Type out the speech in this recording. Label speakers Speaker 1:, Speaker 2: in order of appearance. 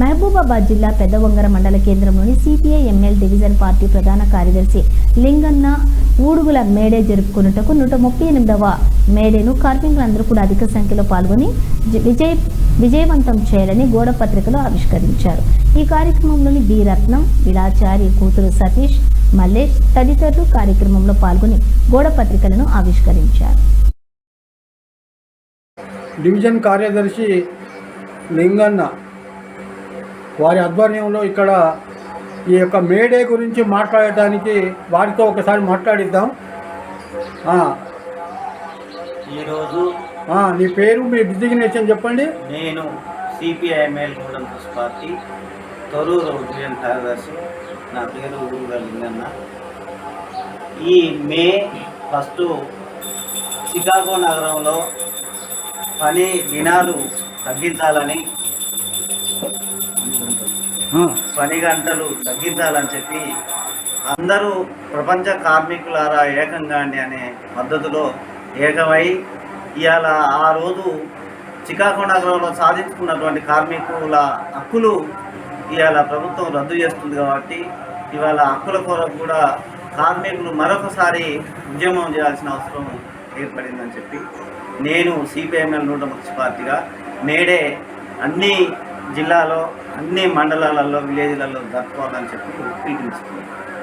Speaker 1: మహబూబాబాద్ జిల్లా పెద్దవంగర మండల కేంద్రంలోని సిపిఐ ఎంఎల్ డివిజన్ పార్టీ ప్రధాన కార్యదర్శి లింగన్న ఊడుగుల మేడే జరుపుకున్నటకు నూట ముప్పై ఎనిమిదవ మేడేను కార్మికులందరూ కూడా అధిక సంఖ్యలో పాల్గొని విజయ విజయవంతం చేయాలని గోడ పత్రికలో ఆవిష్కరించారు. ఈ కార్యక్రమంలోని బి రత్నం విలాచారి కూతురు సతీష్ మల్లేష్ తదితరులు కార్యక్రమంలో పాల్గొని గోడ పత్రికలను ఆవిష్కరించారు.
Speaker 2: డివిజన్ కార్యదర్శి లింగన్న వారి ఆధ్వర్యంలో ఇక్కడ ఈ యొక్క మేడే గురించి మాట్లాడటానికి వారితో ఒకసారి మాట్లాడిద్దాం.
Speaker 3: ఈరోజు
Speaker 2: నీ పేరు మీ డిజిగ్నేషన్ చెప్పండి.
Speaker 3: నేను CPIML students party Thorrur division కార్యదర్శి నా పేరు ఊరుగా లింగన్న. ఈ మే ఫస్ట్ చికాగో నగరంలో పని దినాలు తగ్గించాలని పని గంటలు తగ్గించాలని చెప్పి అందరూ ప్రపంచ కార్మికులారా ఏకంగా అండి అనే పద్ధతిలో ఏకమై ఇవాళ ఆ రోజు చికాగో నగరంలో సాధించుకున్నటువంటి కార్మికుల హక్కులు ఇవాళ ప్రభుత్వం రద్దు చేస్తుంది కాబట్టి ఇవాళ హక్కుల కొరకు కూడా కార్మికులు మరొకసారి ఉద్యమం చేయాల్సిన అవసరం ఏర్పడిందని చెప్పి నేను సిపిఎంఎల్ నూట పార్టీగా నేడే అన్ని జిల్లాలో అన్ని మండలాలలో విలేజ్లలో జరుపుకోవాలని చెప్పి పిలుపునిస్తున్నాను